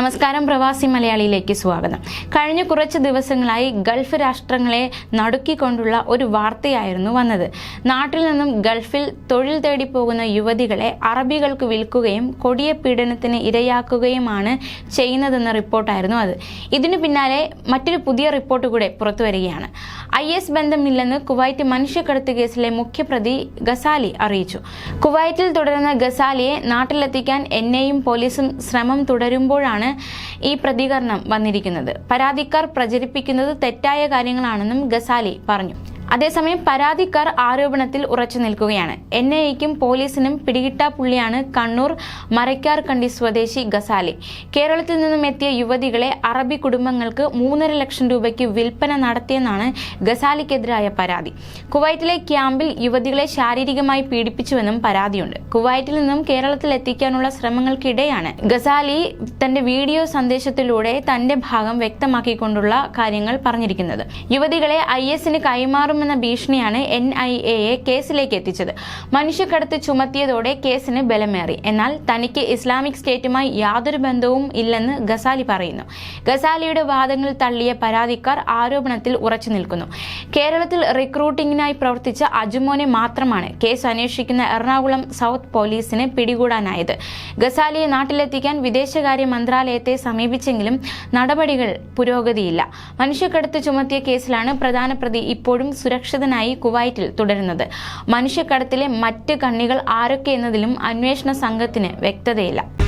നമസ്കാരം പ്രവാസി മലയാളിയിലേക്ക് സ്വാഗതം. കഴിഞ്ഞ കുറച്ച് ദിവസങ്ങളായി ഗൾഫ് രാഷ്ട്രങ്ങളെ നടുക്കിക്കൊണ്ടുള്ള ഒരു വാർത്തയായിരുന്നു വന്നത്. നാട്ടിൽ നിന്നും ഗൾഫിൽ തൊഴിൽ തേടി പോകുന്ന യുവതികളെ അറബികൾക്ക് വിൽക്കുകയും കൊടിയ പീഡനത്തിന് ഇരയാക്കുകയുമാണ് ചെയ്യുന്നതെന്ന റിപ്പോർട്ടായിരുന്നു അത്. ഇതിനു പിന്നാലെ മറ്റൊരു പുതിയ റിപ്പോർട്ട് കൂടെ പുറത്തു വരികയാണ്. ഐ എസ് ബന്ധമില്ലെന്ന് കുവൈറ്റ് മനുഷ്യക്കടത്ത് കേസിലെ മുഖ്യപ്രതി ഗസാലി അറിയിച്ചു. കുവൈറ്റിൽ തുടരുന്ന ഗസാലിയെ നാട്ടിലെത്തിക്കാൻ എന്നെയും പോലീസും ശ്രമം തുടരുമ്പോഴാണ് ഈ പ്രതികരണം വന്നിരിക്കുന്നത്. പരാതിക്കാർ പ്രചരിപ്പിക്കുന്നത് തെറ്റായ കാര്യങ്ങളാണെന്നും ഗസാലി പറഞ്ഞു. അതേസമയം പരാതിക്കാർ ആരോപണത്തിൽ ഉറച്ചു നിൽക്കുകയാണ്. എൻ ഐക്കും പോലീസിനും പിടികിട്ടാ പുള്ളിയാണ് കണ്ണൂർ മരക്കാർകണ്ടി സ്വദേശി ഗസാലി. കേരളത്തിൽ നിന്നും എത്തിയ യുവതികളെ അറബി കുടുംബങ്ങൾക്ക് മൂന്നര ലക്ഷം രൂപയ്ക്ക് വിൽപ്പന നടത്തിയെന്നാണ് ഗസാലിക്കെതിരായ പരാതി. കുവൈറ്റിലെ ക്യാമ്പിൽ യുവതികളെ ശാരീരികമായി പീഡിപ്പിച്ചുവെന്നും പരാതിയുണ്ട്. കുവൈറ്റിൽ നിന്നും കേരളത്തിൽ എത്തിക്കാനുള്ള ശ്രമങ്ങൾക്കിടെയാണ് ഗസാലി തന്റെ വീഡിയോ സന്ദേശത്തിലൂടെ തന്റെ ഭാഗം വ്യക്തമാക്കിക്കൊണ്ടുള്ള കാര്യങ്ങൾ പറഞ്ഞിരിക്കുന്നത്. യുവതികളെ ഐ എസിന് കൈമാറുമെന്ന ഭീഷണിയാണ് എൻ ഐ എയെ കേസിലേക്ക് എത്തിച്ചത്. മനുഷ്യക്കടത്ത് ചുമത്തിയതോടെ കേസിന് ബലമേറി. എന്നാൽ തനിക്ക് ഇസ്ലാമിക് സ്റ്റേറ്റുമായി യാതൊരു ബന്ധവും ഇല്ലെന്ന് ഗസാലി പറയുന്നു. ഗസാലിയുടെ വാദങ്ങൾ തള്ളിയ പരാതിക്കാർ ആരോപണത്തിൽ ഉറച്ചു നിൽക്കുന്നു. കേരളത്തിൽ റിക്രൂട്ടിംഗിനായി പ്രവർത്തിച്ച അജുമോനെ മാത്രമാണ് കേസ് അന്വേഷിക്കുന്ന എറണാകുളം സൗത്ത് പോലീസിന് പിടികൂടാനായത്. ഗസാലിയെ നാട്ടിലെത്തിക്കാൻ വിദേശകാര്യ മന്ത്രാലയത്തെ സമീപിച്ചെങ്കിലും നടപടികൾ പുരോഗതിയില്ല. മനുഷ്യക്കടത്ത് ചുമത്തിയ കേസിലാണ് പ്രധാന പ്രതി ഇപ്പോഴും സുരക്ഷിതനായി കുവൈറ്റിൽ തുടരുന്നത്. മനുഷ്യക്കടത്തിലെ മറ്റ് കണ്ണികൾ ആരൊക്കെ എന്നതിലും അന്വേഷണ സംഘത്തിന് വ്യക്തതയില്ല.